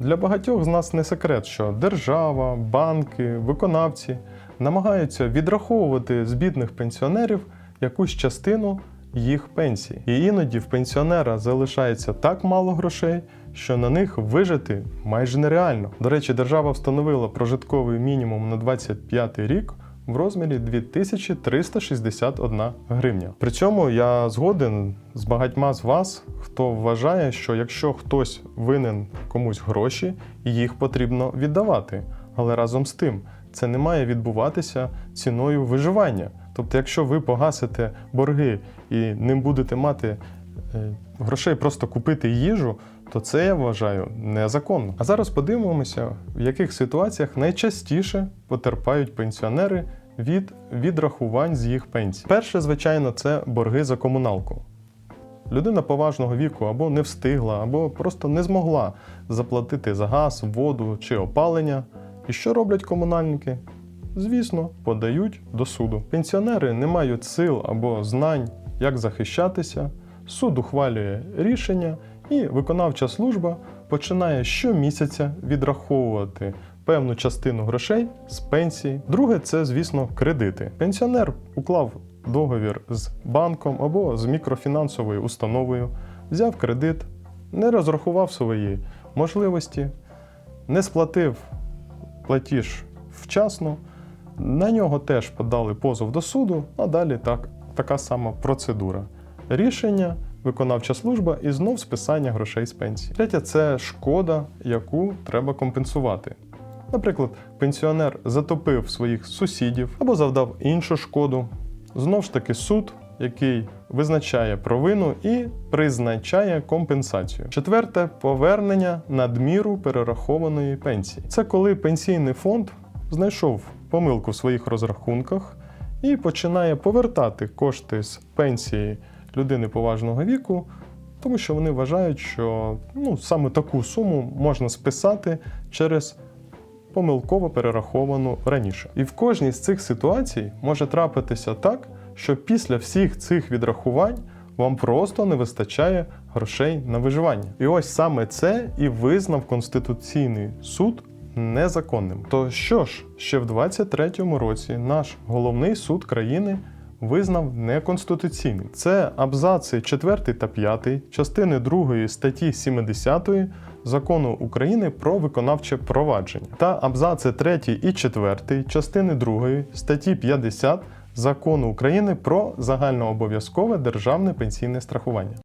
Для багатьох з нас не секрет, що держава, банки, виконавці намагаються відраховувати з бідних пенсіонерів якусь частину їх пенсії. І іноді в пенсіонера залишається так мало грошей, що на них вижити майже нереально. До речі, держава встановила прожитковий мінімум на 25 рік. В розмірі 2361 гривня. При цьому я згоден з багатьма з вас, хто вважає, що якщо хтось винен комусь гроші, їх потрібно віддавати. Але разом з тим це не має відбуватися ціною виживання. Тобто, якщо ви погасите борги і не будете мати е, грошей просто купити їжу, то це я вважаю незаконно. А зараз подивимося, в яких ситуаціях найчастіше потерпають пенсіонери від відрахувань з їх пенсій. Перше, звичайно, це борги за комуналку. Людина поважного віку або не встигла, або просто не змогла заплатити за газ, воду чи опалення. І що роблять комунальники? Звісно, подають до суду. Пенсіонери не мають сил або знань, як захищатися. Суд ухвалює рішення, і виконавча служба починає щомісяця відраховувати певну частину грошей з пенсії. Друге, це, звісно, кредити. Пенсіонер уклав договір з банком або з мікрофінансовою установою, взяв кредит, не розрахував свої можливості, не сплатив платіж вчасно. На нього теж подали позов до суду, а далі так, така сама процедура. Рішення, виконавча служба і знов списання грошей з пенсії. Третє це шкода, яку треба компенсувати. Наприклад, пенсіонер затопив своїх сусідів або завдав іншу шкоду. Знов ж таки суд, який визначає провину і призначає компенсацію. Четверте повернення надміру перерахованої пенсії. Це коли пенсійний фонд знайшов помилку в своїх розрахунках і починає повертати кошти з пенсії людини поважного віку, тому що вони вважають, що ну, саме таку суму можна списати через помилково перераховану раніше. І в кожній з цих ситуацій може трапитися так, що після всіх цих відрахувань вам просто не вистачає грошей на виживання. І ось саме це і визнав Конституційний суд незаконним. То що ж, ще в 23-му році наш головний суд країни визнав неконституційним. Це абзаци 4 та 5 частини 2 статті 70 Закону України про виконавче провадження та абзаци 3 і 4 частини 2 статті 50 Закону України про загальнообов'язкове державне пенсійне страхування.